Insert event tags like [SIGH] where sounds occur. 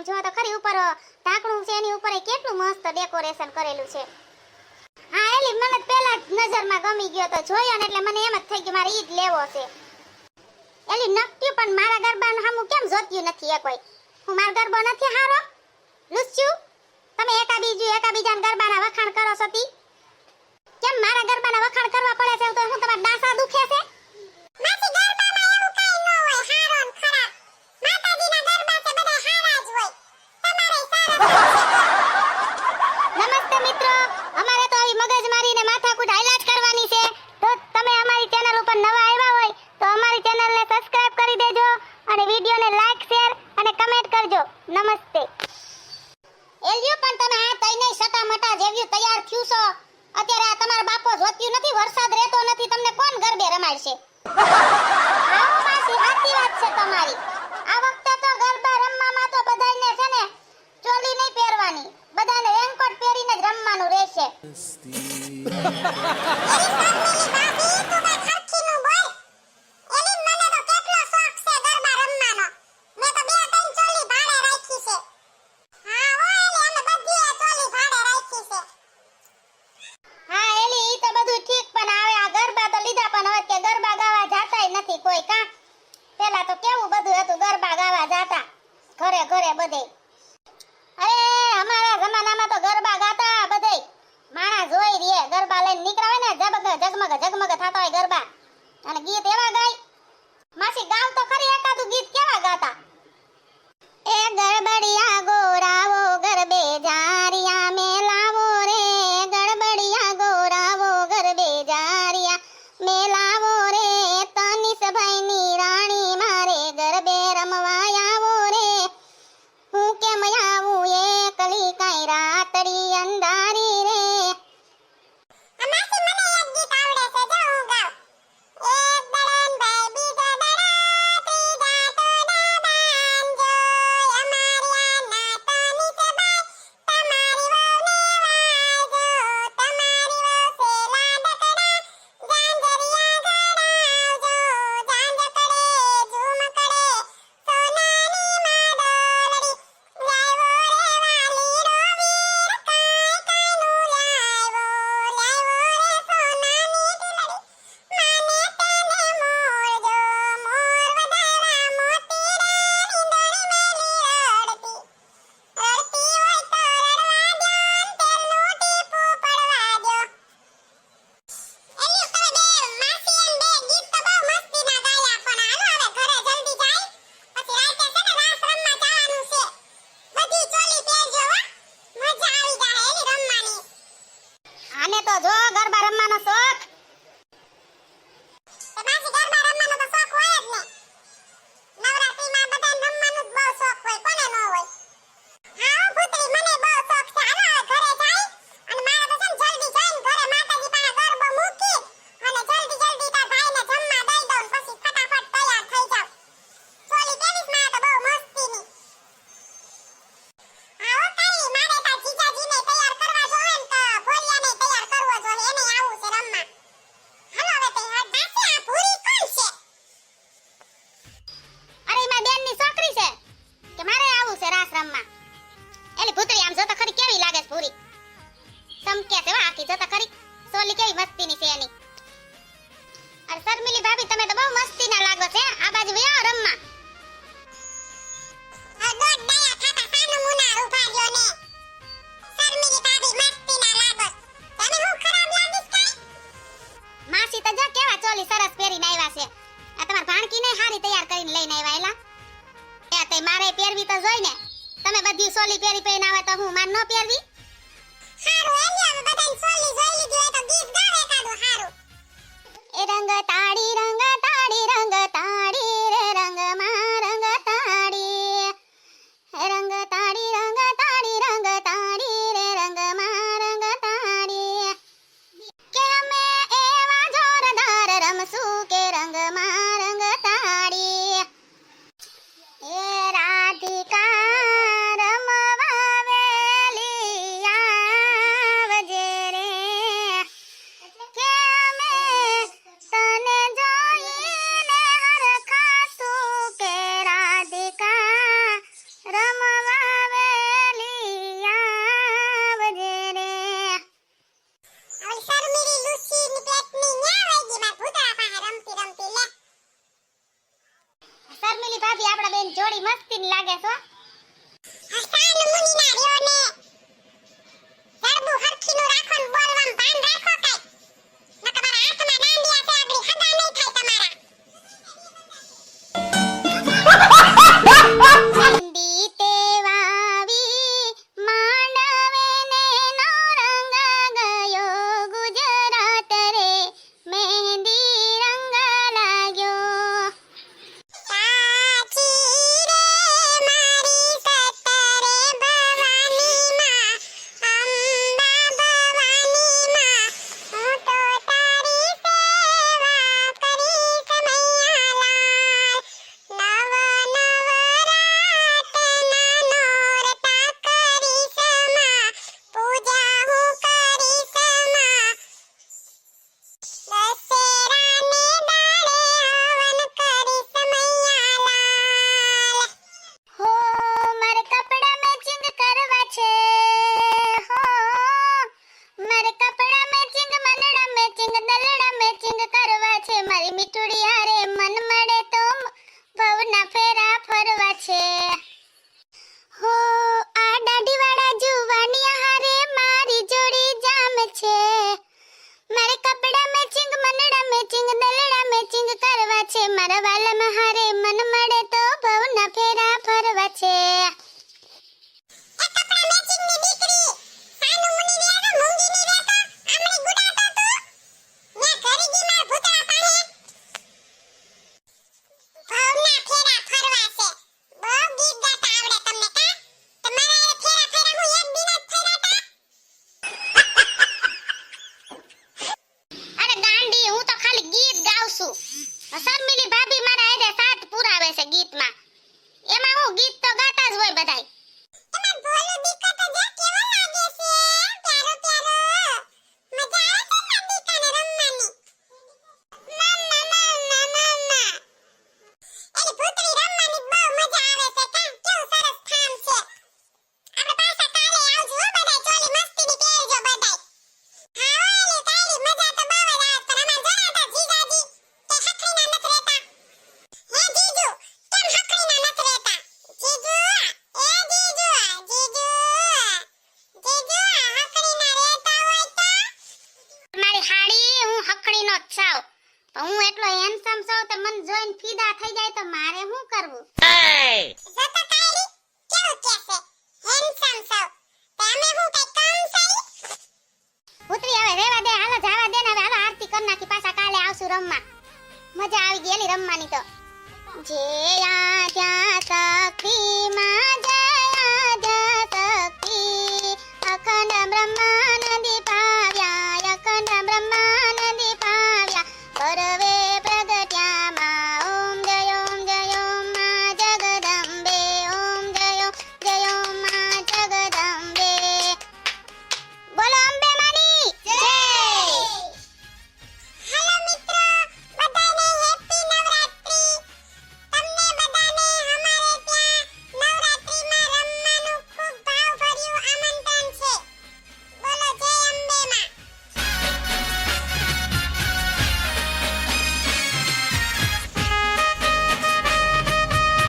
આમ જો તો ખરી ઉપર ઢાંકણું છે એની ઉપર કેટલું મસ્ત ડેકોરેશન કરેલું છે. હા, એલી, મને પહેલા નજરમાં ગમી ગયો તો જોયો ને એટલે મને એમ જ થઈ ગયું, મારે ઈ લેવો છે. એલી, નક્કી પણ મારા ગરબાનું હામું કેમ જોત્યું નથી એ કોઈ? હું મારો ગરબો નથી હારો? લુસ્યુ તમે એકા બીજું એકા બીજાના ગરબાના વખાણ કરો છો કેમ મારા ગરબાના વખાણ કરવા પડે છે તો હું તમારા ડાસા દુખે છે માસી ગરબામાં એવું કઈ ન હોય હારો ને ખરાબ માતાજીના ગરબા છે બધા હારા જ હોય તમારે સારા નમસ્તે મિત્રો અમારે તો આવી મગજમારી ને માથાકૂટ હાઈલાઈટ કરવાની છે તો તમે અમારી ચેનલ ઉપર નવા આવ્યા હોય તો અમારી ચેનલને સબસ્ક્રાઇબ કરી દેજો અને વિડીયોને લાઈક શેર અને કમેન્ટ કરજો. નમસ્તે. એલ્યો પણ તમે આ તઈને સટા મટા જેવ્યું તૈયાર થયું છો? અત્યારે આ તમારા બાપો જોત્યું નથી વરસાદ રહેતો નથી તમને કોણ ગરબે રમાડશે? આવો પાછી સાચી વાત છે તમારી. આ વખતે તો ગરબા રમવામાં તો બધાને છે ને ચોલી નહીં પહેરવાની. બધાને રેનકોટ પહેરીને જ રમવાનું રહેશે [LAUGHS] હા એલી ઈ તો બધું ઠીક પણ હવે આ ગરબા તો લીધા પણ હવે કે ગરબા ગાવા જાતાય નથી કોઈ કા પેલા તો કેવું બધું હતું ગરબા ગાવા જાતા ઘરે ઘરે બધે અરે જમાનામાં તો ગરબા ગાતા બધે. માણા જોઈ રીએ ગરબા લઈને નીકળાવે ને, જગમગ જગમગ જગમગ થતા હોય ગરબા. અને ગીત એવા ગાય. માસી ગાવ તો ખરી એકાદું ગીત કેવા ગાતા? એ ગરબડિયા ગોરાવો ગરબે જારિયા સોલી કેવી મસ્તીની છે એની. અરે શર્મિલી ભાભી તમે તો બહુ મસ્તીના લાગો છે આ બાજુ વયો કાઈ? માસી તો જો કેવા ચોલી સરસ પહેરીને આવ્યા છે. આ તમાર ભાણકીને હારી તૈયાર કરીને લઈને આવ્યા એલા. એ તે મારે પહેરવી તો જોઈ ને. તમે બધી ચોલી પહેરી પહેરીને આવે તો હું માર ન પહેરવી? એ રંગ eso மரவள்ள மகா बताए જ છાવ હું એટલો હેન્ડસમ છું તો મને જોઈને ફીદા થઈ જાય તો મારે શું કરવું? જો હવે રેવા દે હાલો જાવા દે ને હવે હાલો આરતી કર નાખી પાછા કાલે આવશું રમવા. મજા આવી ગઈ રમવાની તો. જે ત્યાં સખી માં para ver.